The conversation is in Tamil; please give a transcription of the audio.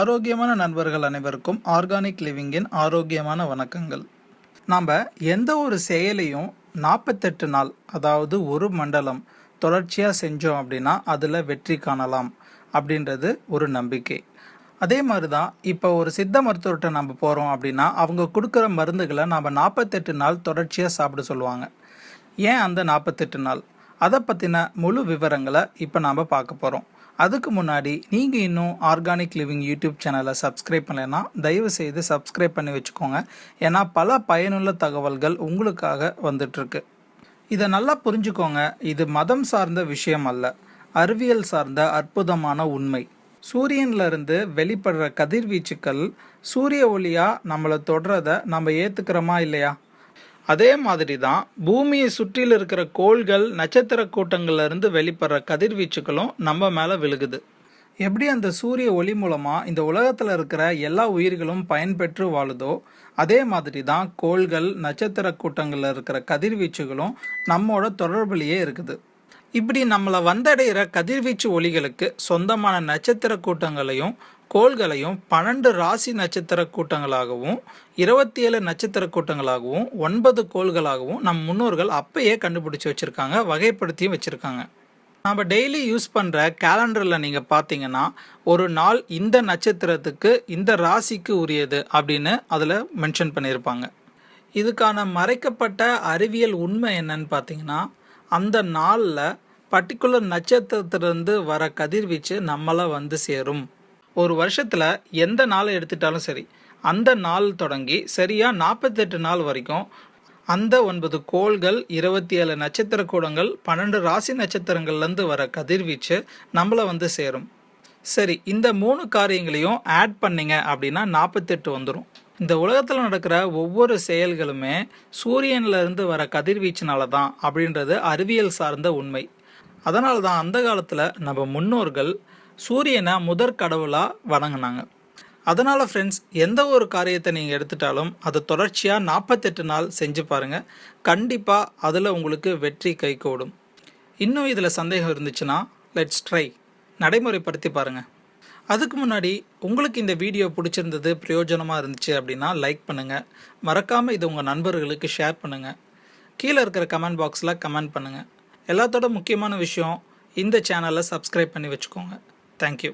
ஆரோக்கியமான நண்பர்கள் அனைவருக்கும் ஆர்கானிக் லிவிங்கின் ஆரோக்கியமான வணக்கங்கள். நாம் எந்த ஒரு செயலையும் நாற்பத்தெட்டு நாள் அதாவது ஒரு மண்டலம் தொடர்ச்சியாக செஞ்சோம் அப்படின்னா அதில் வெற்றி காணலாம் அப்படின்றது ஒரு நம்பிக்கை. அதே மாதிரி தான் இப்போ ஒரு சித்த மருத்துவர்கிட்ட நம்ம போகிறோம் அப்படின்னா அவங்க கொடுக்குற மருந்துகளை நாம் நாற்பத்தெட்டு நாள் தொடர்ச்சியாக சாப்பிட சொல்லுவாங்க. ஏன் அந்த நாற்பத்தெட்டு நாள்? அதை பற்றின முழு விவரங்களை இப்போ நாம் பார்க்க போகிறோம் அதுக்கு முன்னாடி நீங்கள் இன்னும் ஆர்கானிக் லிவிங் யூடியூப் சேனலை சப்ஸ்கிரைப் பண்ணலைன்னா தயவு செய்து சப்ஸ்கிரைப் பண்ணி வச்சுக்கோங்க. ஏன்னா பல பயனுள்ள தகவல்கள் உங்களுக்காக வந்துட்டுருக்கு. இதை நல்லா புரிஞ்சுக்கோங்க. இது மதம் சார்ந்த விஷயம் அல்ல. அறிவியல் சார்ந்த அற்புதமான உண்மை. சூரியன்லேருந்து வெளிப்படுற கதிர்வீச்சுக்கள் சூரிய ஒளியாக நம்மளை தொடுறத நம்ம ஏற்றுக்கிறோமா இல்லையா? அதே மாதிரி தான் பூமியை சுற்றியில் இருக்கிற கோள்கள் நட்சத்திர கூட்டங்கள்லேருந்து வெளிப்படுற கதிர்வீச்சுக்களும் நம்ம மேலே விழுகுது. எப்படி அந்த சூரிய ஒளி மூலமாக இந்த உலகத்தில் இருக்கிற எல்லா உயிர்களும் பயன்பெற்று வாழுதோ அதே மாதிரி தான் கோள்கள் நட்சத்திர கூட்டங்களில் இருக்கிற கதிர்வீச்சுகளும் நம்மோட தொடர்புலேயே இருக்குது. இப்படி நம்மளை வந்தடைகிற கதிர்வீச்சு ஒளிகளுக்கு சொந்தமான நட்சத்திர கூட்டங்களையும் கோள்களையும் பன்னெண்டு ராசி நட்சத்திர கூட்டங்களாகவும் இருபத்தி ஏழு நட்சத்திர கூட்டங்களாகவும் ஒன்பது கோள்களாகவும் நம் முன்னோர்கள் அப்பயே கண்டுபிடிச்சி வச்சுருக்காங்க வகைப்படுத்தியும் வச்சுருக்காங்க. நம்ம டெய்லி யூஸ் பண்ணுற கேலண்டரில் நீங்கள் பார்த்தீங்கன்னா ஒரு நாள் இந்த நட்சத்திரத்துக்கு இந்த ராசிக்கு உரியது அப்படின்னு அதில் மென்ஷன் பண்ணியிருப்பாங்க. இதுக்கான மறைக்கப்பட்ட அறிவியல் உண்மை என்னன்னு பார்த்தீங்கன்னா அந்த நாளில் பர்டிகுலர் நட்சத்திரத்திலிருந்து வர கதிர்வீச்சு நம்மளை வந்து சேரும். ஒரு வருஷத்தில் எந்த நாளை எடுத்துட்டாலும் சரி அந்த நாள் தொடங்கி சரியாக நாற்பத்தெட்டு நாள் வரைக்கும் அந்த ஒன்பது கோள்கள் இருபத்தி ஏழு நட்சத்திர கூடங்கள் பன்னெண்டு ராசி நட்சத்திரங்கள்லேருந்து வர கதிர்வீச்சு நம்மளை வந்து சேரும். சரி இந்த மூணு காரியங்களையும் ஆட் பண்ணீங்க அப்படின்னா நாற்பத்தெட்டு வந்துடும் இந்த உலகத்தில் நடக்கிற ஒவ்வொரு செயல்களுமே சூரியன்லேருந்து வர கதிர்வீச்சினால தான் அப்படின்றது அறிவியல் சார்ந்த உண்மை. அதனால தான் அந்த காலத்தில் நம்ம முன்னோர்கள் சூரியனை முதற் கடவுளாக வணங்கினாங்க. அதனால் ஃப்ரெண்ட்ஸ் எந்த ஒரு காரியத்தை நீங்கள் எடுத்துட்டாலும் அதை தொடர்ச்சியாக நாற்பத்தெட்டு நாள் செஞ்சு பாருங்கள் கண்டிப்பாக அதில் உங்களுக்கு வெற்றி கைகூடும். இன்னும் இதில் சந்தேகம் இருந்துச்சுன்னா லெட்ஸ் ட்ரை நடைமுறைப்படுத்தி பாருங்கள் அதுக்கு முன்னாடி உங்களுக்கு இந்த வீடியோ பிடிச்சிருந்தது பிரயோஜனமாக இருந்துச்சு அப்படின்னா லைக் பண்ணுங்கள் மறக்காமல் இது உங்கள் நண்பர்களுக்கு ஷேர் பண்ணுங்கள் கீழே இருக்கிற கமெண்ட் பாக்ஸில் கமெண்ட் பண்ணுங்கள் எல்லாத்தோட முக்கியமான விஷயம் இந்த சேனலை சப்ஸ்கிரைப் பண்ணி வச்சுக்கோங்க. தேங்க்யூ